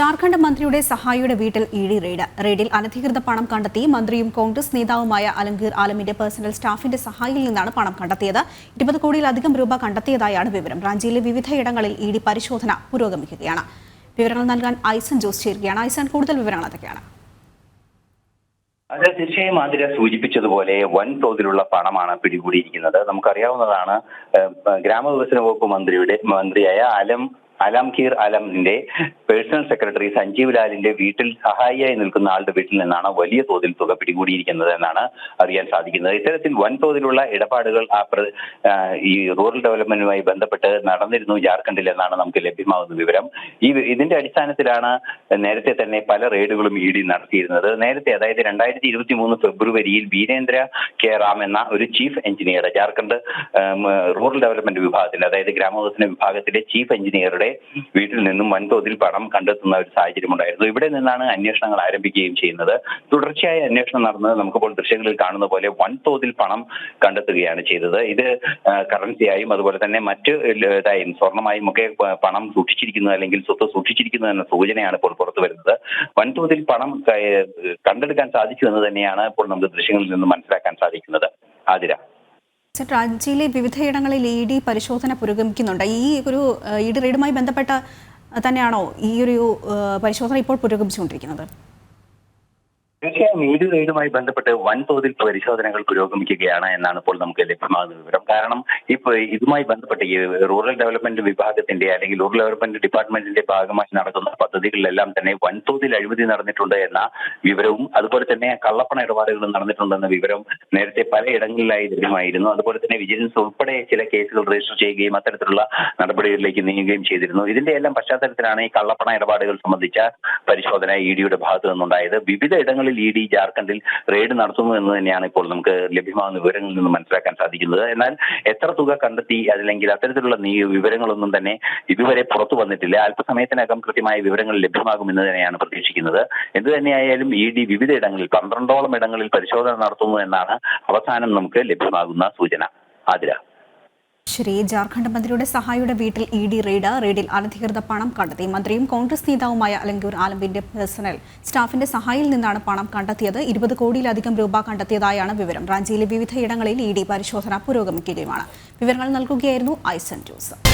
ജാർഖണ്ഡ് മന്ത്രിയുടെ സഹായിയുടെ വീട്ടിൽ ED raid. റെയ്ഡിൽ അനധികൃത പണം കണ്ടെത്തി മന്ത്രിയും കോൺഗ്രസ് നേതാവുമായ അലങ്കീർ ആലമിന്റെ പേഴ്സണൽ സ്റ്റാഫിന്റെ സഹായിയിൽ നിന്നാണ് പണം കണ്ടെത്തിയത്. ഇരുപത് കോടിയിലധികം രൂപ കണ്ടെത്തിയതായാണ് വിവരം. റാഞ്ചിയിലെ വിവിധയിടങ്ങളിൽ ഇ ഡി പരിശോധന പുരോഗമിക്കുകയാണ്. വിവരങ്ങൾ നൽകാൻ ഐസൺ ജോസ് ചേരുകയാണ്. ഐസൺ കൂടുതൽ വിവരങ്ങൾ അതൊക്കെയാണ് അതെ തീർച്ചയായും ആതിര സൂചിപ്പിച്ചതുപോലെ വൻ തോതിലുള്ള പണമാണ് പിടികൂടിയിരിക്കുന്നത്. നമുക്കറിയാവുന്നതാണ് ഗ്രാമവികസന വകുപ്പ് മന്ത്രിയുടെ മന്ത്രിയായ അലം അലം കീർ അലമിന്റെ പേഴ്സണൽ സെക്രട്ടറി സഞ്ജീവ് ലാലിന്റെ വീട്ടിൽ സഹായിയായി നിൽക്കുന്ന ആളുടെ വീട്ടിൽ നിന്നാണ് വലിയ തോതിൽ തുക പിടികൂടിയിരിക്കുന്നത് എന്നാണ് അറിയാൻ സാധിക്കുന്നത്. ഇത്തരത്തിൽ വൻതോതിലുള്ള ഇടപാടുകൾ ആ ഈ റൂറൽ ഡെവലപ്മെന്റുമായി ബന്ധപ്പെട്ട് നടന്നിരുന്നു. ജാർഖണ്ഡിൽ എന്നാണ് നമുക്ക് ലഭ്യമാകുന്ന വിവരം. ഈ ഇതിന്റെ അടിസ്ഥാനത്തിലാണ് നേരത്തെ തന്നെ പല റെയ്ഡുകളും ഇ ഡി നടത്തിയിരുന്നത്. നേരത്തെ അതായത് രണ്ടായിരത്തി ഇരുപത്തി മൂന്ന് ഫെബ്രുവരിയിൽ വീരേന്ദ്ര കെ റാം എന്ന ഒരു chief engineer Jharkhand rural development വിഭാഗത്തിന്റെ അതായത് ഗ്രാമവികസന വിഭാഗത്തിലെ ചീഫ് എഞ്ചിനീയറുടെ വീട്ടിൽ നിന്നും വൻതോതിൽ പണം കണ്ടെത്തുന്ന ഒരു സാഹചര്യം ഉണ്ടായിരുന്നു. ഇവിടെ നിന്നാണ് അന്വേഷണങ്ങൾ ആരംഭിക്കുകയും ചെയ്യുന്നത്. തുടർച്ചയായ അന്വേഷണം നടന്നത് നമുക്കിപ്പോൾ ദൃശ്യങ്ങളിൽ കാണുന്ന പോലെ വൻതോതിൽ പണം കണ്ടെത്തുകയാണ് ചെയ്തത്. ഇത് കറൻസിയായും അതുപോലെ തന്നെ മറ്റ് ഇതായും സ്വർണമായും ഒക്കെ പണം സൂക്ഷിച്ചിരിക്കുന്നത് അല്ലെങ്കിൽ സ്വത്ത് സൂക്ഷിച്ചിരിക്കുന്നു എന്ന സൂചനയാണ് ഇപ്പോൾ പുറത്തു വരുന്നത്. വൻതോതിൽ പണം കണ്ടെടുക്കാൻ സാധിച്ചു എന്ന് തന്നെയാണ് ഇപ്പോൾ നമുക്ക് ദൃശ്യങ്ങളിൽ നിന്ന് മനസ്സിലാക്കാൻ സാധിക്കുന്നത്. ആതിര. സർ, റാഞ്ചിയിലെ വിവിധയിടങ്ങളിൽ ഇ ഡി പരിശോധന പുരോഗമിക്കുന്നുണ്ട്. ഈ ഒരു ഇ ഡി റെയ്ഡുമായി ബന്ധപ്പെട്ട തന്നെയാണോ ഈ ഒരു പരിശോധന ഇപ്പോൾ പുരോഗമിച്ചുകൊണ്ടിരിക്കുന്നത്? തീർച്ചയായും ഈ റെയ്ഡുമായി ബന്ധപ്പെട്ട് വൻതോതിൽ പരിശോധനകൾ പുരോഗമിക്കുകയാണ് എന്നാണ് ഇപ്പോൾ നമുക്ക് ലഭ്യമാകുന്ന വിവരം. കാരണം ഇപ്പൊ ഇതുമായി ബന്ധപ്പെട്ട് ഈ റൂറൽ ഡെവലപ്മെന്റ് വിഭാഗത്തിന്റെ അല്ലെങ്കിൽ റൂറൽ ഡെവലപ്മെന്റ് ഡിപ്പാർട്ട്മെന്റിന്റെ ഭാഗമായി നടക്കുന്ന പദ്ധതികളിലെല്ലാം തന്നെ വൻതോതിൽ അഴിമതി നടന്നിട്ടുണ്ട് എന്ന വിവരവും അതുപോലെ തന്നെ കള്ളപ്പണ ഇടപാടുകൾ നടന്നിട്ടുണ്ടെന്ന വിവരം നേരത്തെ പലയിടങ്ങളിലായി ലഭ്യമായിരുന്നു. അതുപോലെ തന്നെ വിജിലൻസ് ഉൾപ്പെടെ ചില കേസുകൾ രജിസ്റ്റർ ചെയ്യുകയും അത്തരത്തിലുള്ള നടപടികളിലേക്ക് നീങ്ങുകയും ചെയ്തിരുന്നു. ഇതിന്റെ എല്ലാം പശ്ചാത്തലത്തിലാണ് ഈ കള്ളപ്പണ ഇടപാടുകൾ സംബന്ധിച്ച പരിശോധന ഇ ഡിയുടെ ഭാഗത്തു നിന്നുണ്ടായത്. വിവിധ ഇടങ്ങളിൽ ഇ ഡി ജാർഖണ്ഡിൽ റെയ്ഡ് നടത്തുന്നു എന്ന് തന്നെയാണ് ഇപ്പോൾ നമുക്ക് ലഭ്യമാകുന്ന വിവരങ്ങളിൽ നിന്ന് മനസ്സിലാക്കാൻ സാധിക്കുന്നത്. എന്നാൽ എത്ര തുക കണ്ടെത്തി അല്ലെങ്കിൽ അത്തരത്തിലുള്ള വിവരങ്ങളൊന്നും തന്നെ ഇതുവരെ പുറത്തു വന്നിട്ടില്ല. അല്പസമയത്തിനകം കൃത്യമായ വിവരങ്ങൾ ലഭ്യമാകുമെന്ന് തന്നെയാണ് പ്രതീക്ഷിക്കുന്നത്. എന്ത് തന്നെയായാലും ഇ ഡി വിവിധ ഇടങ്ങളിൽ പന്ത്രണ്ടോളം ഇടങ്ങളിൽ പരിശോധന നടത്തുന്നു എന്നാണ് അവസാനം നമുക്ക് ലഭ്യമാകുന്ന സൂചന. ആതിര. ശരി ജാർഖണ്ഡ് മന്ത്രിയുടെ സഹായിയുടെ വീട്ടിൽ ഇ ഡി റെയ്ഡ് റെയ്ഡിൽ അനധികൃത പണം കണ്ടെത്തി. മന്ത്രിയും കോൺഗ്രസ് നേതാവുമായ അലങ്കൂർ ആലമ്പിന്റെ പേഴ്സണൽ സ്റ്റാഫിന്റെ സഹായിയിൽ നിന്നാണ് പണം കണ്ടെത്തിയത്. ഇരുപത് കോടിയിലധികം രൂപ കണ്ടെത്തിയതായാണ് വിവരം. റാഞ്ചിയിലെ വിവിധയിടങ്ങളിൽ ഇ ഡി പരിശോധന പുരോഗമിക്കുകയുമാണ്. വിവരങ്ങൾ നൽകുകയായിരുന്നു ഐസൻ ജോസ്